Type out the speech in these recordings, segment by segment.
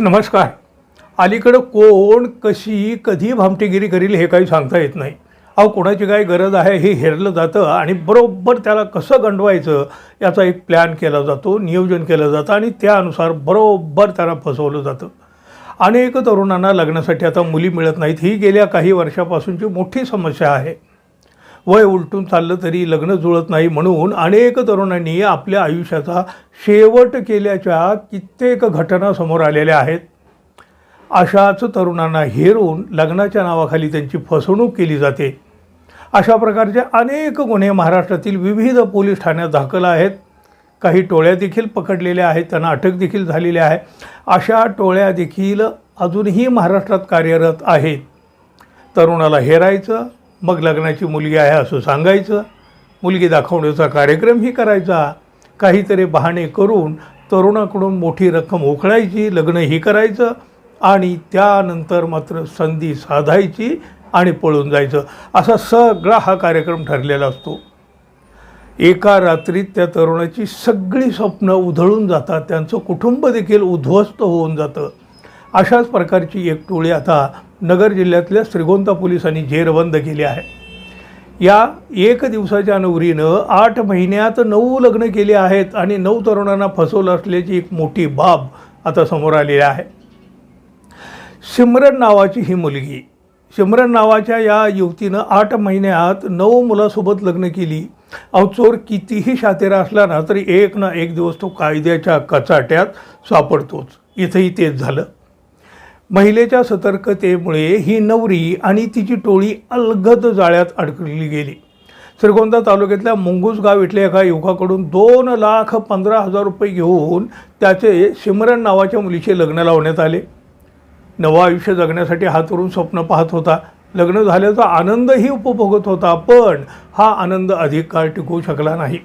नमस्कार. अलीकडं कोण कशी कधी भामटेगिरी करील हे काही सांगता येत नाही. अहो कोणाची काय गरज आहे हे हेरलं जातं आणि बरोबर त्याला कसं गंडवायचं याचा एक प्लॅन केला जातो नियोजन केलं जातं आणि त्यानुसार बरोबर त्याला फसवलं जातं. अनेक तरुणांना लग्नासाठी आता मुली मिळत नाहीत. ही गेल्या काही वर्षापासूनची मोठी समस्या आहे. वय उलटून चाललं तरी लग्न जुळत नाही म्हणून अनेक तरुणांनी आपल्या आयुष्याचा शेवट केल्याच्या कित्येक घटना समोर आलेल्या आहेत. अशाच तरुणांना हेरून लग्नाच्या नावाखाली त्यांची फसवणूक केली जाते. अशा प्रकारचे अनेक गुन्हे महाराष्ट्रातील विविध पोलीस ठाण्यात दाखल आहेत. काही टोळ्या देखील पकडलेल्या आहेत त्यांना अटक देखील झालेली आहे. अशा टोळ्या देखील अजूनही महाराष्ट्रात कार्यरत आहेत. तरुणाला हेरायचं मग लग्नाची मुलगी आहे असं सांगायचं. मुलगी दाखवण्याचा कार्यक्रमही करायचा. काहीतरी बहाणे करून तरुणाकडून मोठी रक्कम उखळायची लग्नही करायचं आणि त्यानंतर मात्र संधी साधायची आणि पळून जायचं. असा सगळा हा कार्यक्रम ठरलेला असतो. एका रात्रीत त्या तरुणाची सगळी स्वप्न उधळून जातात. त्यांचं कुटुंब देखील उद्ध्वस्त होऊन जातं. अशाच प्रकारची एक टोळी आता नगर जिल्ह्यातल्या श्रीगोंदा पोलिसांनी जेरबंद केली आहे. या एक दिवसाच्या नवरीनं आठ महिन्यात नऊ लग्न केले आहेत आणि नऊ तरुणांना फसवलं असल्याची एक मोठी बाब आता समोर आलेली आहे. सिमरन नावाची ही मुलगी सिमरन नावाच्या या युवतीनं आठ महिन्यात नऊ मुलासोबत लग्न केली. अहो चोर कितीही शातेरा असला ना तरी एक ना एक दिवस तो कायद्याच्या कचाट्यात सापडतोच. इथंही तेच झालं. महिलेच्या सतर्कतेमुळे ही नवरी आणि तिची टोळी अलगद जाळ्यात अडकली गेली. श्रीगोंदा तालुक्यातल्या मुंगूस गाव इथल्या एका युवकाकडून दोन लाख पंधरा हजार रुपये घेऊन त्याचे सिमरन नावाच्या मुलीचे लग्न लावण्यात आले. नवं आयुष्य जगण्यासाठी हातवरून स्वप्न पाहत होता. लग्न झाल्याचा आनंदही उपभोगत होता पण हा आनंद अधिक काळ टिकू शकला नाही.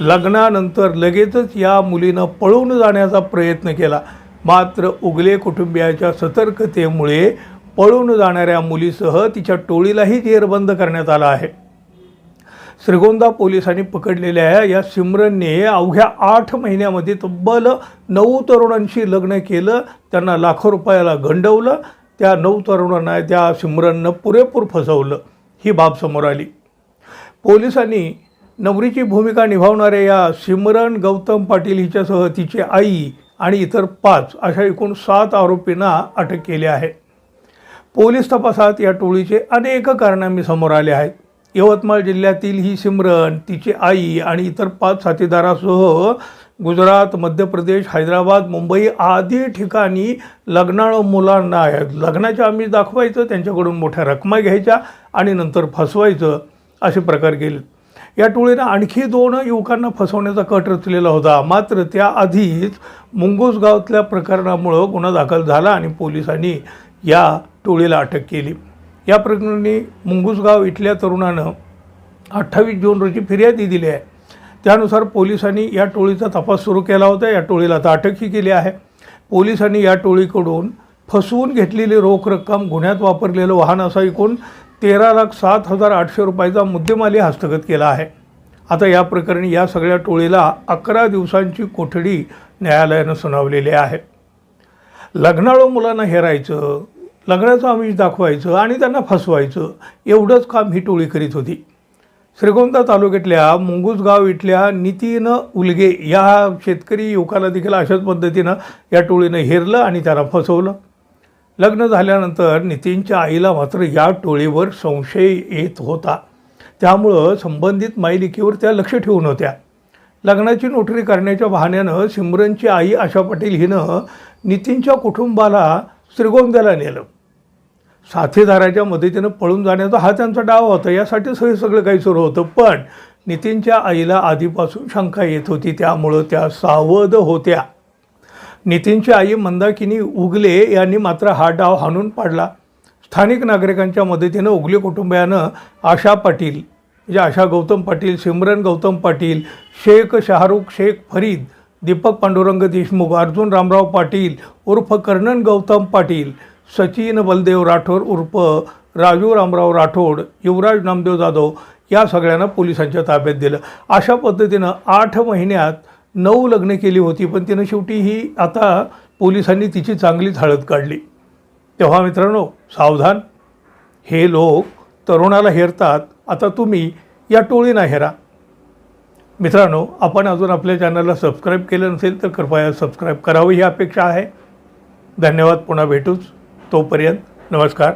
लग्नानंतर लगेचच या मुलीनं पळून जाण्याचा प्रयत्न केला. मात्र उगले कुटुंबियाच्या सतर्कतेमुळे पळून जाणाऱ्या मुलीसह तिच्या टोळीलाही जेरबंद करण्यात आला आहे. श्रीगोंदा पोलिसांनी पकडलेल्या या सिमरनने अवघ्या आठ महिन्यामध्ये तब्बल नऊ तरुणांशी लग्न केलं त्यांना लाखो रुपयाला गंडवलं त्या नऊ तरुणांना त्या सिमरननं पुरेपूर फसवलं. ही बाब समोर आली. पोलिसांनी नवरीची भूमिका निभावणाऱ्या या सिमरन गौतम पाटील हिच्यासह तिची आई आणि इतर पाच अशा एकूण सात आरोपींना अटक केली आहे. पोलीस तपासात या टोळीचे अनेक कारनामे समोर आले आहेत. यवतमाळ जिल्ह्यातील ही सिमरन तिची आई आणि इतर पाच साथीदारासह गुजरात मध्य प्रदेश हैदराबाद मुंबई आदी ठिकाणी लग्नाळं मुलांना लग्नाच्या आम्ही दाखवायचं त्यांच्याकडून मोठ्या रकमा घ्यायच्या आणि नंतर फसवायचं असे प्रकार केले. या टोळीनं आणखी दोन युवकांना फसवण्याचा कट रचलेला होता. मात्र त्याआधीच मुंगूस गावातल्या प्रकरणामुळं गुन्हा दाखल झाला आणि पोलिसांनी या टोळीला अटक केली. या प्रकरणी मुंगूसगाव इथल्या तरुणानं अठ्ठावीस जून रोजी फिर्यादी दिली आहे. त्यानुसार पोलिसांनी या टोळीचा तपास सुरू केला होता. या टोळीला आता अटकही केली आहे. पोलिसांनी या टोळीकडून फसवून घेतलेली रोख रक्कम गुन्ह्यात वापरलेलं वाहन असा एकूण तेरा लाख सात हजार आठशे रुपयाचा मुद्देमाली हस्तगत केला आहे. आता या प्रकरणी या सगळ्या टोळीला अकरा दिवसांची कोठडी न्यायालयानं सुनावलेली आहे. लग्नाळू मुलांना हेरायचं लग्नाचं आमिष दाखवायचं आणि त्यांना फसवायचं एवढंच काम ही टोळी करीत होती. श्रीगोंदा तालुक्यातल्या मुंगूसगाव इथल्या नितीन उलगे या शेतकरी युवकाला देखील अशाच पद्धतीनं या टोळीनं हेरलं आणि त्याला फसवलं. लग्न झाल्यानंतर नितीनच्या आईला मात्र या टोळीवर संशय येत होता. त्यामुळं संबंधित मायलिकेवर त्या लक्ष ठेवून होत्या. लग्नाची नोटरी करण्याच्या बहाण्यानं सिमरनची आई आशा पाटील हिनं नितीनच्या कुटुंबाला श्रीगोंद्याला नेलं. साथीदाराच्या मदतीनं पळून जाण्याचा हा त्यांचा डाव होता. यासाठीच हे सगळं काही सुरू होतं. पण नितीनच्या आईला आधीपासून शंका येत होती. त्यामुळं त्या सावध होत्या. नितीनची आई मंदाकिनी उगले यांनी मात्र हा डाव हाणून पाडला. स्थानिक नागरिकांच्या मदतीनं उगले कुटुंबियानं आशा पाटील म्हणजे आशा गौतम पाटील सिमरन गौतम पाटील शेख शाहरुख शेख फरीद दीपक पांडुरंग देशमुख अर्जुन रामराव पाटील उर्फ कर्णन गौतम पाटील सचिन बलदेव राठोड उर्फ राजू रामराव राठोड युवराज नामदेव जाधव या सगळ्यांना पोलिसांच्या ताब्यात दिलं. अशा पद्धतीनं आठ महिन्यात नऊ लग्न केली होती पण तिनं शेवटी ही आता पोलिसांनी तिची चांगलीच हळद काढली. तेव्हा मित्रांनो सावधान. हे लोक तरुणाला हेरतात. आता तुम्ही या टोळीना हेरा. मित्रांनो आपण अजून आपल्या चॅनलला सबस्क्राईब केलं नसेल तर कृपया सबस्क्राईब करावं. ही अपेक्षा आहे. धन्यवाद. पुन्हा भेटूच. तोपर्यंत नमस्कार.